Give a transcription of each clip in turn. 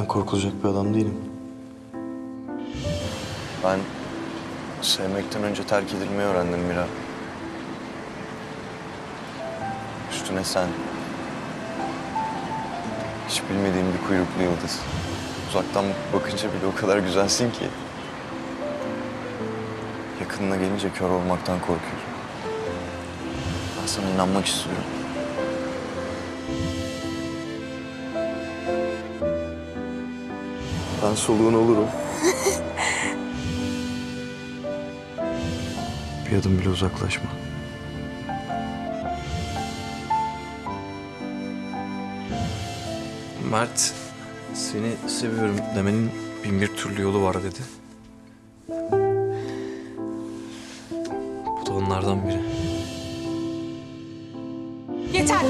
Ben korkulacak bir adam değilim. Ben sevmekten önce terk edilmeyi öğrendim Mira. Üstüne sen. Hiç bilmediğim bir kuyruklu yıldız. Uzaktan bakınca bile o kadar güzelsin ki. Yakınına gelince kör olmaktan korkuyorum. Ben sana inanmak istiyorum. Ben soluğun olurum. bir adım bile uzaklaşma. Mert, seni seviyorum demenin bin bir türlü yolu var dedi. Bu da onlardan biri. Yeter.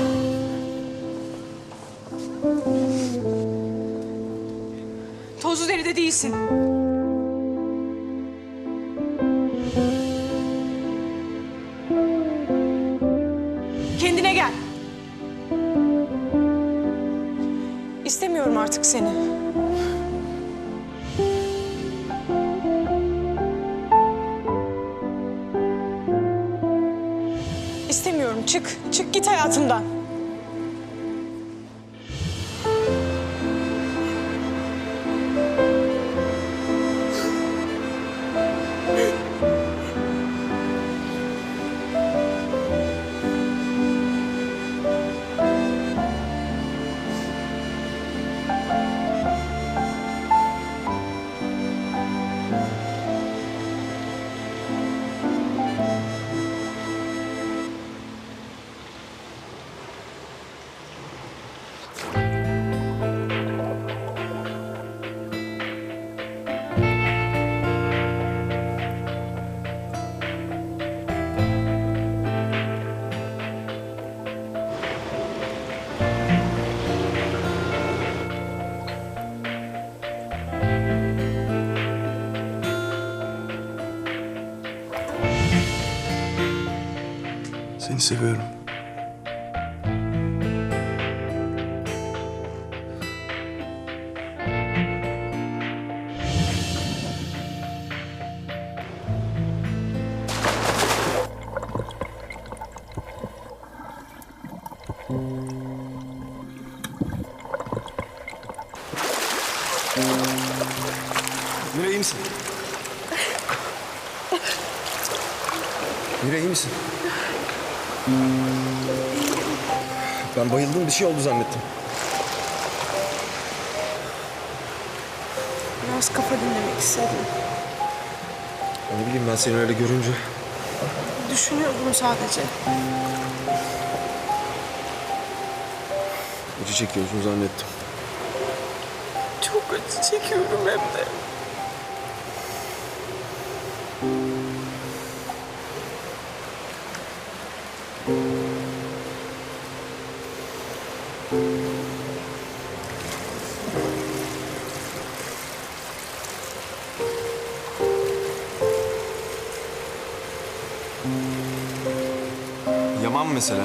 Tozlu deride değilsin. Kendine gel. İstemiyorum artık seni. İstemiyorum. Çık. Çık git hayatımdan. Seni seviyorum. Mira iyi misin? Mira iyi misin? Ben bayıldım bir şey oldu zannettim. Biraz kafa dinlemek istedim. Ne bileyim ben seni öyle görünce. Düşünüyordum sadece. Acı çekiyorsun zannettim. Çok acı çekiyorum hem de. Yaman mesela.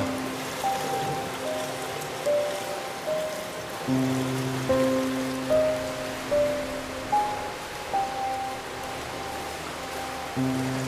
Görüşürüz.